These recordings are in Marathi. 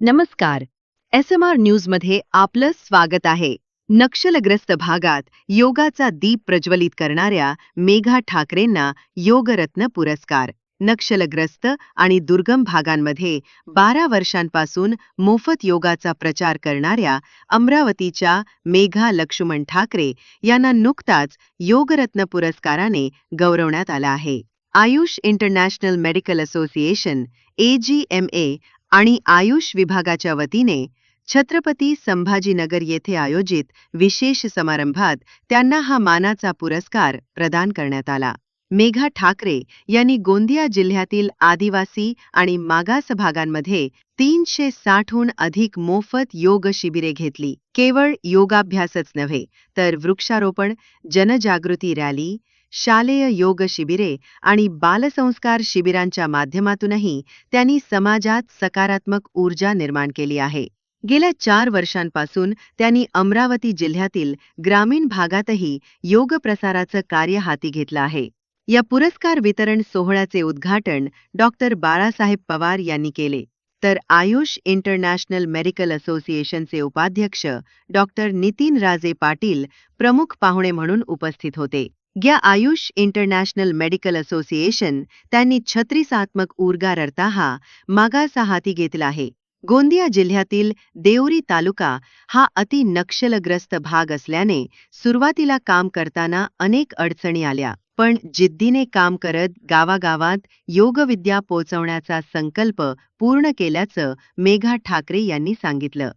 नमस्कार. एस एम आर न्यूजमध्ये आपलं स्वागत आहे. नक्षलग्रस्त भागात योगाचा दीप प्रज्वलित करणाऱ्या मेघा ठाकरेंना योगरत्न पुरस्कार. नक्षलग्रस्त आणि दुर्गम भागांमध्ये बारा वर्षांपासून मोफत योगाचा प्रचार करणाऱ्या अमरावतीच्या मेघा लक्ष्मण ठाकरे यांना नुकताच योगरत्न पुरस्काराने गौरवण्यात आला आहे. Ayush international medical association A G M A आणि आयुष विभागाच्या वतीने छत्रपती संभाजीनगर येथे आयोजित विशेष समारंभात त्यांना हा मानाचा पुरस्कार प्रदान करण्यात आला. मेघा ठाकरे यांनी गोंदिया जिल्ह्यातील आदिवासी आणि मागास भागांमध्ये तीनशे साठहून अधिक मोफत योग शिबिरे घेतली. केवळ योगाभ्यासच नव्हे तर वृक्षारोपण जनजागृती रॅली शालेय योग शिबिरे आणि बालसंस्कार शिबिरांच्या माध्यमातूनही त्यांनी समाजात सकारात्मक ऊर्जा निर्माण केली आहे. गेल्या चार वर्षांपासून त्यांनी अमरावती जिल्ह्यातील ग्रामीण भागातही योग प्रसाराचं कार्य हाती घेतलं आहे. या पुरस्कार वितरण सोहळ्याचे उद्घाटन डॉक्टर बाळासाहेब पवार यांनी केले. तर आयुष इंटरनॅशनल मेडिकल असोसिएशनचे उपाध्यक्ष डॉक्टर नितीन राजे पाटील प्रमुख पाहुणे म्हणून उपस्थित होते. या आयुष इंटरनॅशनल मेडिकल असोसिएशन त्यांनी छत्रीसात्मक उर्गार हा मागासा हाती घेतला आहे. गोंदिया जिल्ह्यातील देवरी तालुका हा अति नक्षलग्रस्त भाग असल्याने सुरुवातीला काम करताना अनेक अडचणी आल्या. पण जिद्दीने काम करत गावागावात योगविद्या पोचवण्याचा संकल्प पूर्ण केल्याचं मेघा ठाकरे यांनी सांगितलं.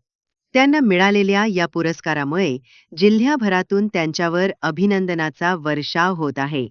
त्यांना मिळालेल्या या पुरस्कारामुळे जिल्ह्याभरातून त्यांच्यावर अभिनंदनाचा वर्षाव होत आहे.